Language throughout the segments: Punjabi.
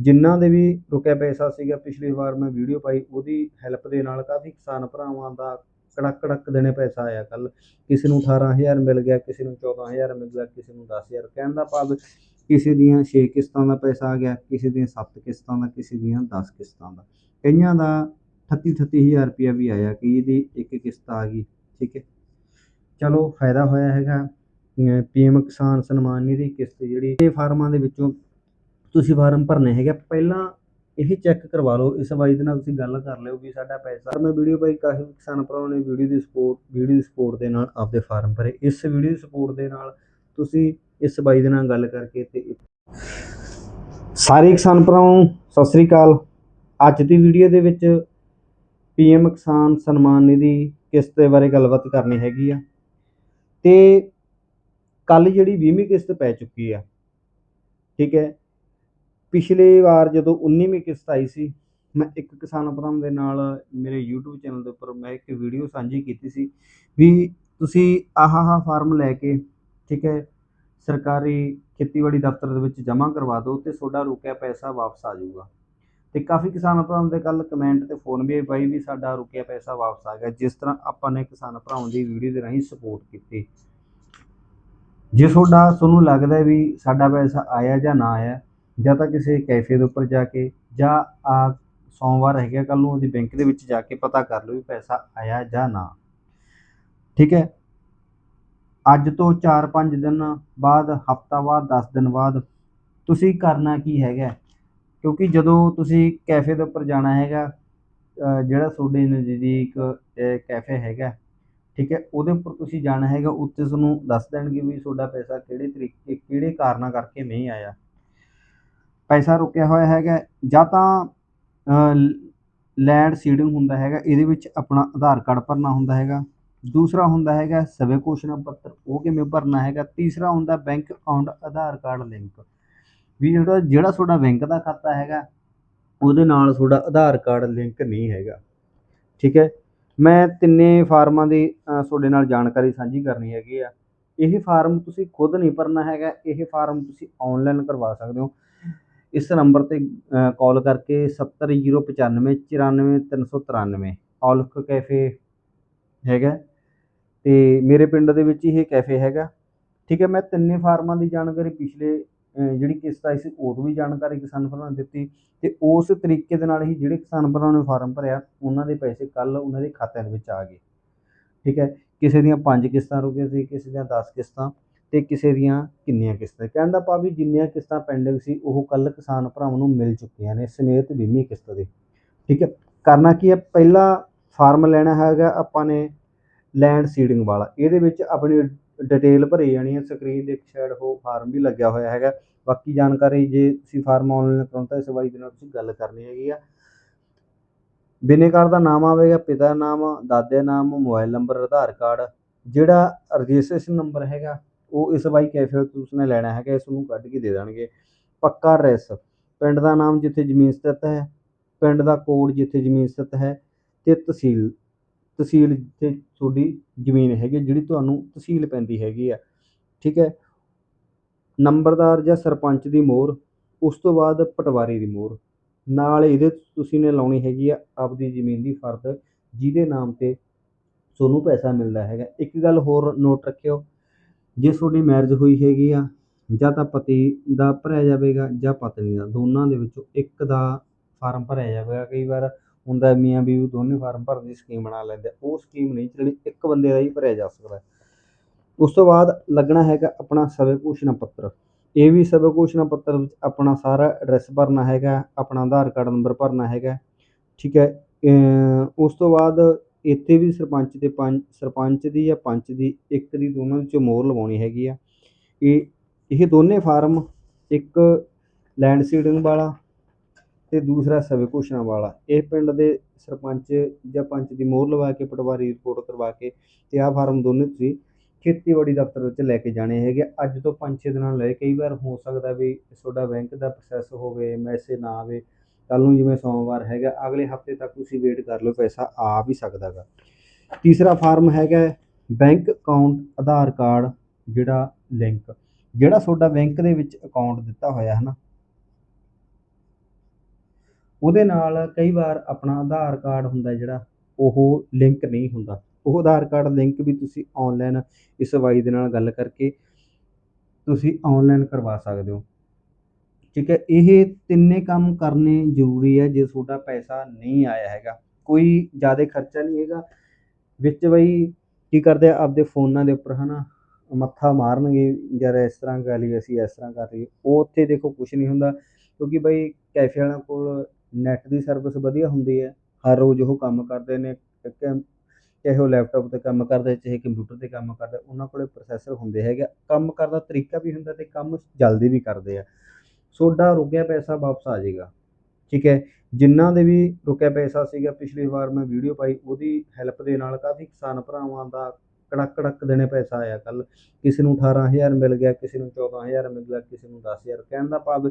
ਜਿਨ੍ਹਾਂ ਦੇ ਵੀ ਰੁਕਿਆ ਪੈਸਾ ਸੀਗਾ, ਪਿਛਲੀ ਵਾਰ ਮੈਂ ਵੀਡੀਓ ਪਾਈ, ਉਹਦੀ ਹੈਲਪ ਦੇ ਨਾਲ ਕਾਫੀ ਕਿਸਾਨ ਭਰਾਵਾਂ ਦਾ ਕੜਕ ਕੜਕ ਦੇਣੇ ਪੈਸਾ ਆਇਆ। ਕੱਲ ਕਿਸੇ ਨੂੰ 18000 ਮਿਲ ਗਿਆ, ਕਿਸੇ ਨੂੰ 14000 ਮਿਲ ਗਿਆ, ਕਿਸੇ ਨੂੰ 10000 ਕਹਿਣ ਦਾ ਭਾਵ, ਕਿਸੇ ਦੀਆਂ 6 ਕਿਸ਼ਤਾਂ ਦਾ ਪੈਸਾ ਆ ਗਿਆ, ਕਿਸੇ ਦੀਆਂ 7 ਕਿਸ਼ਤਾਂ ਦਾ, ਕਿਸੇ ਦੀਆਂ 10 ਕਿਸ਼ਤਾਂ ਦਾ। ਕਈਆਂ ਦਾ 38 38000 ਰੁਪਇਆ ਵੀ ਆਇਆ ਕਿ ਇਹਦੀ ਇੱਕ ਕਿਸ਼ਤ ਆ ਗਈ, ਠੀਕ ਹੈ? ਚਲੋ, ਫਾਇਦਾ ਹੋਇਆ ਹੈਗਾ। ਪੀਐਮ ਕਿਸਾਨ ਸਨਮਾਨ ਨਿਧੀ ਕਿਸ਼ਤ ਜਿਹੜੀ, ਇਹ ਫਾਰਮਾਂ ਦੇ ਵਿੱਚੋਂ ਤੁਸੀਂ ਫਾਰਮ ਭਰਨੇ ਹੈਗੇ ਪਹਿਲਾਂ ਇਹ ਚੈੱਕ ਕਰਵਾ ਲਓ, ਇਸ ਬਾਈ ਦੇ ਨਾਲ ਤੁਸੀਂ ਗੱਲ ਕਰ ਲਿਓ ਵੀ ਸਾਡਾ ਪੈਸਾ ਮੈਂ ਵੀਡੀਓ ਪਾਈ ਕਾਫੀ ਕਿਸਾਨ ਭਰਾਵਾਂ ਨੇ ਵੀਡੀਓ ਦੀ ਸਪੋਰਟ ਵੀਡੀਓ ਦੀ ਸਪੋਰਟ ਦੇ ਨਾਲ ਆਪਦੇ ਫਾਰਮ ਭਰੇ। ਇਸ ਵੀਡੀਓ ਦੀ ਸਪੋਰਟ ਦੇ ਨਾਲ ਤੁਸੀਂ ਇਸ ਬਾਈ ਦੇ ਨਾਲ ਗੱਲ ਕਰਕੇ ਤੇ ਸਾਰੇ ਕਿਸਾਨ ਭਰਾਵਾਂ ਸਤਿ ਸ੍ਰੀ ਅਕਾਲ। ਅੱਜ ਦੀ ਵੀਡੀਓ ਦੇ ਵਿੱਚ ਪੀਐਮ ਕਿਸਾਨ ਸਨਮਾਨ ਨਿਧੀ ਕਿਸ਼ਤ ਦੇ ਬਾਰੇ ਗੱਲਬਾਤ ਕਰਨੀ ਹੈਗੀ ਆ। ਤੇ ਕੱਲ ਜਿਹੜੀ 20ਵੀਂ ਕਿਸ਼ਤ ਪੈ ਚੁੱਕੀ ਆ, ਠੀਕ ਹੈ ਪਿਛਲੇ ਵਾਰ ਜਦੋਂ 19ਵੀਂ ਕਿਸ਼ਤ ਆਈ ਸੀ, ਮੈਂ ਇੱਕ ਕਿਸਾਨ ਭਰਾ ਦੇ ਨਾਲ ਮੇਰੇ YouTube ਚੈਨਲ ਦੇ ਉੱਪਰ ਮੈਂ ਇੱਕ ਵੀਡੀਓ ਸਾਂਝੀ ਕੀਤੀ ਸੀ ਵੀ ਤੁਸੀਂ ਆਹ ਆਹ ਫਾਰਮ ਲੈ ਕੇ, ਠੀਕ ਹੈ, ਸਰਕਾਰੀ ਖੇਤੀਬਾੜੀ ਦਫ਼ਤਰ ਦੇ ਵਿੱਚ ਜਮ੍ਹਾਂ ਕਰਵਾ ਦਿਓ ਤੇ ਤੁਹਾਡਾ ਰੁਕਿਆ ਪੈਸਾ ਵਾਪਸ ਆ ਜਾਊਗਾ। ਤੇ ਕਾਫੀ ਕਿਸਾਨ ਭਰਾਵਾਂ ਦੇ ਕੱਲ ਕਮੈਂਟ ਤੇ ਫੋਨ ਵੀ ਆਏ ਬਾਈ ਵੀ ਸਾਡਾ ਰੁਕਿਆ ਪੈਸਾ ਵਾਪਸ ਆ ਗਿਆ, ਜਿਸ ਤਰ੍ਹਾਂ ਆਪਾਂ ਨੇ ਕਿਸਾਨ ਭਰਾਵਾਂ ਦੀ ਵੀਡੀਓ ਦੇ ਰਾਹੀਂ ਸਪੋਰਟ ਕੀਤੀ। ਜੇ ਤੁਹਾਡਾ, ਤੁਹਾਨੂੰ ਲੱਗਦਾ ਵੀ ਸਾਡਾ ਪੈਸਾ ਆਇਆ ਜਾਂ ਨਾ ਆਇਆ ਜਾਂ ਤਾਂ ਕਿਸੇ ਕੈਫੇ ਦੇ ਉੱਪਰ ਜਾ ਕੇ ਜਾਂ ਆ ਸੋਮਵਾਰ ਹੈਗਾ ਕੱਲ ਨੂੰ ਉਹਦੀ ਬੈਂਕ ਦੇ ਵਿੱਚ ਜਾ ਕੇ ਪਤਾ ਕਰ ਲਓ ਵੀ ਪੈਸਾ ਆਇਆ ਜਾਂ ਨਾ। ਠੀਕ ਹੈ? ਅੱਜ ਤੋਂ 4-5 ਦਿਨ ਬਾਅਦ, ਹਫਤਾ ਬਾਅਦ 10 ਦਿਨ ਬਾਅਦ ਤੁਸੀਂ ਕਰਨਾ ਕੀ ਹੈਗਾ? ਕਿਉਂਕਿ ਜਦੋਂ ਤੁਸੀਂ ਕੈਫੇ ਦੇ ਉੱਪਰ ਜਾਣਾ ਹੈਗਾ ਜਿਹੜਾ ਤੁਹਾਡੇ ਨਜ਼ਦੀਕ ਕੈਫੇ ਹੈਗਾ, ਠੀਕ ਹੈ, ਉਹਦੇ ਉੱਪਰ ਤੁਸੀਂ ਜਾਣਾ ਹੈਗਾ ਉੱਤੇ ਤੁਹਾਨੂੰ ਦੱਸ ਦੇਣਗੇ ਵੀ ਤੁਹਾਡਾ ਪੈਸਾ ਕਿਹੜੇ ਤਰੀਕੇ, ਕਿਹੜੇ ਕਾਰਨਾਂ ਕਰਕੇ ਨਹੀਂ ਆਇਆ। ਪੈਸਾ ਰੁਕਿਆ ਹੋਇਆ ਹੈਗਾ, ਜਾਂ ਤਾਂ ਲੈਂਡ ਸੀਡਿੰਗ ਹੁੰਦਾ ਹੈਗਾ, ਇਹਦੇ ਵਿੱਚ ਆਪਣਾ ਆਧਾਰ ਕਾਰਡ ਭਰਨਾ ਹੁੰਦਾ ਹੈਗਾ। ਦੂਸਰਾ ਹੁੰਦਾ ਹੈਗਾ, ਸਵੈ ਘੋਸ਼ਣਾ ਪੱਤਰ, ਉਹ ਕਿਵੇਂ ਭਰਨਾ ਹੈਗਾ। ਤੀਸਰਾ ਹੁੰਦਾ bank account Aadhaar card link ਵੀ ਜਿਹੜਾ ਜਿਹੜਾ ਤੁਹਾਡਾ ਬੈਂਕ ਦਾ ਖਾਤਾ ਹੈਗਾ, ਉਹਦੇ ਨਾਲ ਤੁਹਾਡਾ ਆਧਾਰ ਕਾਰਡ ਲਿੰਕ ਨਹੀਂ ਹੈਗਾ। ਠੀਕ ਹੈ? ਮੈਂ ਤਿੰਨੇ ਫਾਰਮਾਂ ਦੀ ਤੁਹਾਡੇ ਨਾਲ ਜਾਣਕਾਰੀ ਸਾਂਝੀ ਕਰਨੀ ਹੈਗੀ ਆ। ਇਹ ਫਾਰਮ ਤੁਸੀਂ ਖੁਦ ਨਹੀਂ ਭਰਨਾ ਹੈਗਾ, ਇਹ ਫਾਰਮ ਤੁਸੀਂ ਆਨਲਾਈਨ ਕਰਵਾ ਸਕਦੇ ਹੋ। ਇਸ ਨੰਬਰ ਤੇ ਕਾਲ ਕਰਕੇ 70095 94393 ਔਲਖ ਕੈਫੇ ਹੈਗਾ। ਅਤੇ ਮੇਰੇ ਪਿੰਡ ਦੇ ਵਿੱਚ ਹੀ ਇਹ ਕੈਫੇ ਹੈਗਾ। ਠੀਕ ਹੈ, ਮੈਂ ਤਿੰਨੇ ਫਾਰਮਾਂ ਦੀ ਜਾਣਕਾਰੀ ਪਿਛਲੇ ਜਿਹੜੀ ਕਿਸ਼ਤ ਆਈ ਸੀ ਉਦੋਂ ਵੀ ਜਾਣਕਾਰੀ ਕਿਸਾਨ ਭਰਾਵਾਂ ਨੂੰ ਦਿੱਤੀ। ਅਤੇ ਉਸ ਤਰੀਕੇ ਦੇ ਨਾਲ ਹੀ ਜਿਹੜੇ ਕਿਸਾਨ ਭਰਾਵਾਂ ਨੇ ਫਾਰਮ ਭਰਿਆ, ਉਹਨਾਂ ਦੇ ਪੈਸੇ ਕੱਲ੍ਹ ਉਹਨਾਂ ਦੇ ਖਾਤਿਆਂ ਦੇ ਵਿੱਚ ਆ ਗਏ। ਠੀਕ ਹੈ, ਕਿਸੇ ਦੀਆਂ ਪੰਜ ਕਿਸ਼ਤਾਂ ਰੁਕੀਆਂ ਸੀ, ਕਿਸੇ ਦੀਆਂ ਦਸ ਕਿਸ਼ਤਾਂ। ਅਤੇ ਕਿਸੇ ਦੀਆਂ ਕਿੰਨੀਆਂ ਕਿਸ਼ਤਾਂ। ਕਹਿਣ ਦਾ ਭਾਵ ਵੀ ਜਿੰਨੀਆਂ ਕਿਸ਼ਤਾਂ ਪੈਂਡਿੰਗ ਸੀ, ਉਹ ਕੱਲ ਕਿਸਾਨ ਭਰਾਵਾਂ ਨੂੰ ਮਿਲ ਚੁੱਕੀਆਂ ਨੇ, ਸਮੇਤ 20ਵੀਂ ਕਿਸ਼ਤ ਦੇ। ਠੀਕ ਹੈ, ਕਰਨਾ ਕੀ ਹੈ? ਪਹਿਲਾ ਫਾਰਮ ਲੈਣਾ ਹੈਗਾ ਆਪਾਂ ਨੇ ਲੈਂਡ ਸੀਡਿੰਗ ਵਾਲਾ। ਇਹਦੇ ਵਿੱਚ ਆਪਣੀ ਡਿਟੇਲ ਭਰੀ ਜਾਣੀ ਹੈ, ਸਕਰੀਨ ਦੇ ਇੱਕ ਸਾਈਡ ਉਹ ਫਾਰਮ ਵੀ ਲੱਗਿਆ ਹੋਇਆ ਹੈਗਾ। ਬਾਕੀ ਜਾਣਕਾਰੀ ਜੇ ਤੁਸੀਂ ਫਾਰਮ ਆਨਲਾਈਨ ਕਰਾਉਂਦਾ ਇਸ ਬਾਈ ਦੇ ਨਾਲ ਤੁਸੀਂ ਗੱਲ ਕਰਨੀ ਹੈਗੀ ਆ। ਬਿਨੇਕਾਰ ਦਾ ਨਾਮ ਆਵੇਗਾ, ਪਿਤਾ ਦਾ ਨਾਮ, ਦਾਦੇ ਦਾ ਨਾਮ, ਮੋਬਾਈਲ ਨੰਬਰ, ਆਧਾਰ ਕਾਰਡ, ਜਿਹੜਾ ਰਜਿਸਟ੍ਰੇਸ਼ਨ ਨੰਬਰ ਹੈਗਾ ਉਹ ਇਸ ਬਾਈ ਕੈਫੇ ਤੋਂ ਉਸਨੇ ਲੈਣਾ ਹੈਗਾ, ਇਸ ਨੂੰ ਕੱਢ ਕੇ ਦੇ ਦੇਣਗੇ। ਪੱਕਾ ਰੈਸ। ਪਿੰਡ ਦਾ ਨਾਮ ਜਿੱਥੇ ਜ਼ਮੀਨ ਸਥਿਤ ਹੈ, ਪਿੰਡ ਦਾ ਕੋਡ ਜਿੱਥੇ ਜ਼ਮੀਨ ਸਥਿਤ ਹੈ ਤੇ ਤਹਿਸੀਲ ਤਹਿਸੀਲ ਜਿੱਥੇ ਤੁਹਾਡੀ ਜ਼ਮੀਨ ਹੈਗੀ ਜਿਹੜੀ ਤੁਹਾਨੂੰ ਤਹਿਸੀਲ ਪੈਂਦੀ ਹੈਗੀ ਆ। ਠੀਕ ਹੈ? ਨੰਬਰਦਾਰ ਜਾਂ ਸਰਪੰਚ ਦੀ ਮੋਹਰ, ਉਸ ਤੋਂ ਬਾਅਦ ਪਟਵਾਰੀ ਦੀ ਮੋਹਰ। ਨਾਲ ਇਹਦੇ ਤੁਸੀਂ ਨੇ ਲਾਉਣੀ ਹੈਗੀ ਆ ਆਪਦੀ ਜ਼ਮੀਨ ਦੀ ਫਰਦ ਜਿਹਦੇ ਨਾਮ ਤੇ ਤੁਹਾਨੂੰ ਪੈਸਾ ਮਿਲਦਾ ਹੈਗਾ। ਇੱਕ ਗੱਲ ਹੋਰ ਨੋਟ ਰੱਖਿਓ ਜੇ ਤੁਹਾਡੀ ਮੈਰਿਜ ਹੋਈ ਹੈਗੀ ਆ, ਜਾਂ ਤਾਂ ਪਤੀ ਦਾ ਭਰਿਆ ਜਾਵੇਗਾ, ਜਾਂ ਪਤਨੀ ਦਾ, ਦੋਨਾਂ ਦੇ ਵਿੱਚੋਂ ਇੱਕ ਦਾ ਫਾਰਮ ਭਰਿਆ ਜਾਵੇਗਾ। ਕਈ ਵਾਰ ਹੁੰਦਾ ਮੀਆਂ ਬੀਵੀ ਦੋਨੇ ਫਾਰਮ ਭਰਨ ਦੀ ਸਕੀਮ ਬਣਾ ਲੈਂਦੇ ਉਹ ਸਕੀਮ ਨਹੀਂ ਚੱਲਣੀ ਇੱਕ ਬੰਦੇ ਦਾ ਹੀ ਭਰਿਆ ਜਾ ਸਕਦਾ ਉਸ ਤੋਂ ਬਾਅਦ ਲੱਗਣਾ ਹੈਗਾ ਆਪਣਾ ਸਵੈ ਘੋਸ਼ਣਾ ਪੱਤਰ। ਇਹ ਵੀ ਸਵੈ ਘੋਸ਼ਣਾ ਪੱਤਰ ਵਿੱਚ ਆਪਣਾ ਸਾਰਾ ਐਡਰੈਸ ਭਰਨਾ ਹੈਗਾ, ਆਪਣਾ ਆਧਾਰ ਕਾਰਡ ਨੰਬਰ ਭਰਨਾ ਹੈਗਾ, ਠੀਕ ਹੈ। ਉਸ ਤੋਂ ਬਾਅਦ ਇੱਥੇ ਵੀ ਸਰਪੰਚ ਅਤੇ ਪੰਚ ਸਰਪੰਚ ਦੀ ਜਾਂ ਪੰਚ ਦੀ, ਇੱਕ ਦੀ ਦੋਨਾਂ ਵਿੱਚੋਂ ਮੋਹਰ ਲਵਾਉਣੀ ਹੈਗੀ ਆ। ਇਹ ਇਹ ਦੋਨੇ ਫਾਰਮ, ਇੱਕ ਲੈਂਡ ਸੀਡਿੰਗ ਵਾਲਾ ਅਤੇ ਦੂਸਰਾ ਸਵੈ ਘੋਸ਼ਣਾ ਵਾਲਾ। ਇਹ ਪਿੰਡ ਦੇ ਸਰਪੰਚ ਜਾਂ ਪੰਚ ਦੀ ਮੋਹਰ ਲਵਾ ਕੇ, ਪਟਵਾਰੀ ਰਿਪੋਰਟ ਕਰਵਾ ਕੇ ਅਤੇ ਆਹ ਫਾਰਮ ਦੋਨੇ ਤੁਸੀਂ ਖੇਤੀਬਾੜੀ ਦਫ਼ਤਰ ਵਿੱਚ ਲੈ ਕੇ ਜਾਣੇ ਹੈਗੇ। ਅੱਜ ਤੋਂ 5-6 ਦਿਨਾਂ ਲੈ ਕਈ ਵਾਰ ਹੋ ਸਕਦਾ ਵੀ ਤੁਹਾਡਾ ਬੈਂਕ ਦਾ ਪ੍ਰੋਸੈਸ ਹੋਵੇ, ਮੈਸੇਜ ਨਾ ਆਵੇ। ਕੱਲ ਨੂੰ ਜਿਵੇਂ ਸੋਮਵਾਰ ਹੈਗਾ, ਅਗਲੇ ਹਫ਼ਤੇ ਤੱਕ ਤੁਸੀਂ ਵੇਟ ਕਰ ਲਓ, ਪੈਸਾ ਆ ਵੀ ਸਕਦਾਗਾ। ਤੀਸਰਾ ਫਾਰਮ ਹੈਗਾ ਬੈਂਕ ਅਕਾਊਂਟ ਆਧਾਰ ਕਾਰਡ, ਜਿਹੜਾ ਲਿੰਕ ਜਿਹੜਾ ਤੁਹਾਡਾ ਬੈਂਕ ਦੇ ਵਿੱਚ ਅਕਾਊਂਟ ਦਿੱਤਾ ਹੋਇਆ ਹੈ ਨਾ, ਉਹਦੇ ਨਾਲ ਕਈ ਵਾਰ ਆਪਣਾ ਆਧਾਰ ਕਾਰਡ ਹੁੰਦਾ ਜਿਹੜਾ, ਉਹ ਲਿੰਕ ਨਹੀਂ ਹੁੰਦਾ। ਉਹ ਆਧਾਰ ਕਾਰਡ ਲਿੰਕ ਵੀ ਤੁਸੀਂ ਆਨਲਾਈਨ ਇਸ ਵਾਈ ਦੇ ਨਾਲ ਗੱਲ ਕਰਕੇ ਤੁਸੀਂ ਆਨਲਾਈਨ ਕਰਵਾ ਸਕਦੇ ਹੋ। ਠੀਕ ਹੈ, ਇਹ ਤਿੰਨੇ ਕੰਮ ਕਰਨੇ ਜ਼ਰੂਰੀ ਹੈ, ਜੇ ਤੁਹਾਡਾ ਪੈਸਾ ਨਹੀਂ ਆਇਆ ਹੈਗਾ। ਕੋਈ ਜ਼ਿਆਦਾ ਖਰਚਾ ਨਹੀਂ ਹੈਗਾ, ਵਿੱਚ ਬਈ ਕੀ ਕਰਦੇ ਆ, ਆਪਦੇ ਫੋਨਾਂ ਦੇ ਉੱਪਰ ਹਨਾ, ਮੱਥਾ ਮਾਰਨਗੇ ਯਾਰ ਇਸ ਤਰ੍ਹਾਂ ਕਰ ਲਈ ਅਸੀਂ ਇਸ ਤਰ੍ਹਾਂ ਕਰ ਲਈ ਉਹ ਉੱਥੇ ਦੇਖੋ ਕੁਝ ਨਹੀਂ ਹੁੰਦਾ, ਕਿਉਂਕਿ ਬਈ ਕੈਫੇ ਵਾਲਿਆਂ ਕੋਲ ਨੈਟ ਦੀ ਸਰਵਿਸ ਵਧੀਆ ਹੁੰਦੀ ਹੈ, ਹਰ ਰੋਜ਼ ਉਹ ਕੰਮ ਕਰਦੇ ਨੇ, ਇੱਕ ਚਾਹੇ ਉਹ ਲੈਪਟਾਪ ਤੇ ਕੰਮ ਕਰਦੇ, ਚਾਹੇ ਕੰਪਿਊਟਰ ਤੇ ਕੰਮ ਕਰਦੇ, ਉਹਨਾਂ ਕੋਲੇ ਪ੍ਰੋਸੈਸਰ ਹੁੰਦੇ ਹੈਗੇ ਕੰਮ ਕਰਨ ਦਾ ਤਰੀਕਾ ਵੀ ਹੁੰਦਾ ਤੇ ਕੰਮ ਜਲਦੀ ਵੀ ਕਰਦੇ ਆ। ਤੁਹਾਡਾ ਰੁਕਿਆ ਪੈਸਾ ਵਾਪਸ ਆ ਜਾਏਗਾ। ਠੀਕ ਹੈ? ਜਿਨ੍ਹਾਂ ਦੇ ਵੀ ਰੁਕਿਆ ਪੈਸਾ ਸੀਗਾ, ਪਿਛਲੀ ਵਾਰ ਮੈਂ ਵੀਡੀਓ ਪਾਈ, ਉਹਦੀ ਹੈਲਪ ਦੇ ਨਾਲ ਕਾਫੀ ਕਿਸਾਨ ਭਰਾਵਾਂ ਦਾ ਕੜਕ ਕੜਕ ਦੇਣੇ ਪੈਸਾ ਆਇਆ ਕੱਲ। ਕਿਸੇ ਨੂੰ 18000 ਮਿਲ ਗਿਆ, ਕਿਸੇ ਨੂੰ 14000 ਮਿਲ ਗਿਆ, ਕਿਸੇ ਨੂੰ 10000 ਕਹਿਣ ਦਾ ਭਾਵ,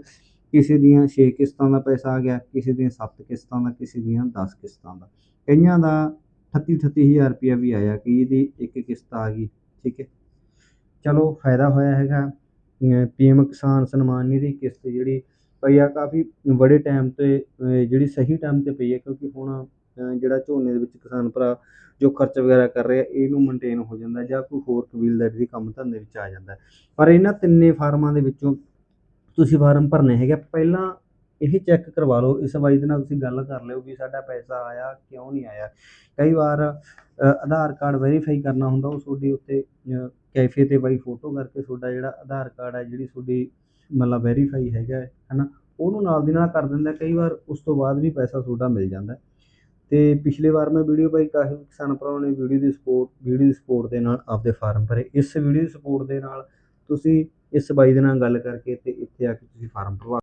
ਕਿਸੇ ਦੀਆਂ 6 ਕਿਸ਼ਤਾਂ ਦਾ ਪੈਸਾ ਆ ਗਿਆ, ਕਿਸੇ ਦੀਆਂ 7 ਕਿਸ਼ਤਾਂ ਦਾ, ਕਿਸੇ ਦੀਆਂ 10 ਕਿਸ਼ਤਾਂ ਦਾ। ਕਈਆਂ ਦਾ 38 38000 ਰੁਪਇਆ ਵੀ ਆਇਆ ਕਿ ਇਹਦੀ ਇੱਕ ਕਿਸ਼ਤ ਆ ਗਈ। ਠੀਕ ਹੈ? ਚਲੋ, ਫਾਇਦਾ ਹੋਇਆ ਹੈਗਾ। ਪੀਐਮ ਕਿਸਾਨ ਸਨਮਾਨ ਨਿਧੀ ਕਿਸ਼ਤ ਜਿਹੜੀ ਪਈ ਆ, ਕਾਫੀ ਬੜੇ ਟਾਈਮ ਤੇ ਜਿਹੜੀ ਸਹੀ ਟਾਈਮ ਤੇ ਪਈ ਹੈ ਕਿਉਂਕਿ ਹੁਣ ਜਿਹੜਾ ਝੋਨੇ ਦੇ ਵਿੱਚ ਕਿਸਾਨ ਭਰਾ ਜੋ ਖਰਚ ਵਗੈਰਾ ਕਰ ਰਿਹਾ, ਇਹਨੂੰ ਮੇਨਟੇਨ ਹੋ ਜਾਂਦਾ ਜਾਂ ਕੋਈ ਹੋਰ ਕਬੀਲਦਾਰੀ ਦੇ ਕੰਮ ਧੰਦੇ ਵਿੱਚ ਆ ਜਾਂਦਾ। ਪਰ ਇਹਨਾਂ ਤਿੰਨੇ ਫਾਰਮਾਂ ਦੇ ਵਿੱਚੋਂ ਤੁਸੀਂ ਫਾਰਮ ਭਰਨੇ ਹੈਗੇ ਪਹਿਲਾਂ ਇਹ ਚੈੱਕ ਕਰਵਾ ਲਓ, ਇਸ ਬਾਈ ਦੇ ਨਾਲ ਤੁਸੀਂ ਗੱਲ ਕਰ ਲਿਓ ਵੀ ਸਾਡਾ ਪੈਸਾ ਆਇਆ, ਕਿਉਂ ਨਹੀਂ ਆਇਆ। ਕਈ ਵਾਰ ਆਧਾਰ ਕਾਰਡ ਵੈਰੀਫਾਈ ਕਰਨਾ ਹੁੰਦਾ, ਉਹ ਤੁਹਾਡੀ ਉੱਤੇ ਕੈਫੇ ਤੇ ਬਾਈ ਫੋਟੋ ਕਰਕੇ ਤੁਹਾਡਾ ਜਿਹੜਾ ਆਧਾਰ ਕਾਰਡ ਹੈ, ਜਿਹੜੀ ਤੁਹਾਡੀ ਮਤਲਬ ਵੈਰੀਫਾਈ ਹੈਗਾ ਹੈ, ਹਨਾ, ਉਹਨੂੰ ਨਾਲ ਦੀ ਨਾਲ ਕਰ ਦਿੰਦਾ, ਕਈ ਵਾਰ ਉਸ ਤੋਂ ਬਾਅਦ ਵੀ ਪੈਸਾ ਤੁਹਾਡਾ ਮਿਲ ਜਾਂਦਾ ਤੇ ਪਿਛਲੇ ਵਾਰ ਮੈਂ ਵੀਡੀਓ ਪਾਈ, ਕਾਫੀ ਕਿਸਾਨ ਭਰਾਵਾਂ ਨੇ ਵੀਡੀਓ ਦੀ ਸਪੋਰਟ ਵੀਡੀਓ ਦੀ ਸਪੋਰਟ ਦੇ ਨਾਲ ਆਪਦੇ ਫਾਰਮ ਭਰੇ। ਇਸ ਵੀਡੀਓ ਦੀ ਸਪੋਰਟ ਦੇ ਨਾਲ ਤੁਸੀਂ ਇਸ ਬਾਈ ਦੇ ਨਾਲ ਗੱਲ ਕਰਕੇ ਤੇ ਇੱਥੇ ਆ ਕੇ ਤੁਸੀਂ ਫਾਰਮ ਭਰਵਾ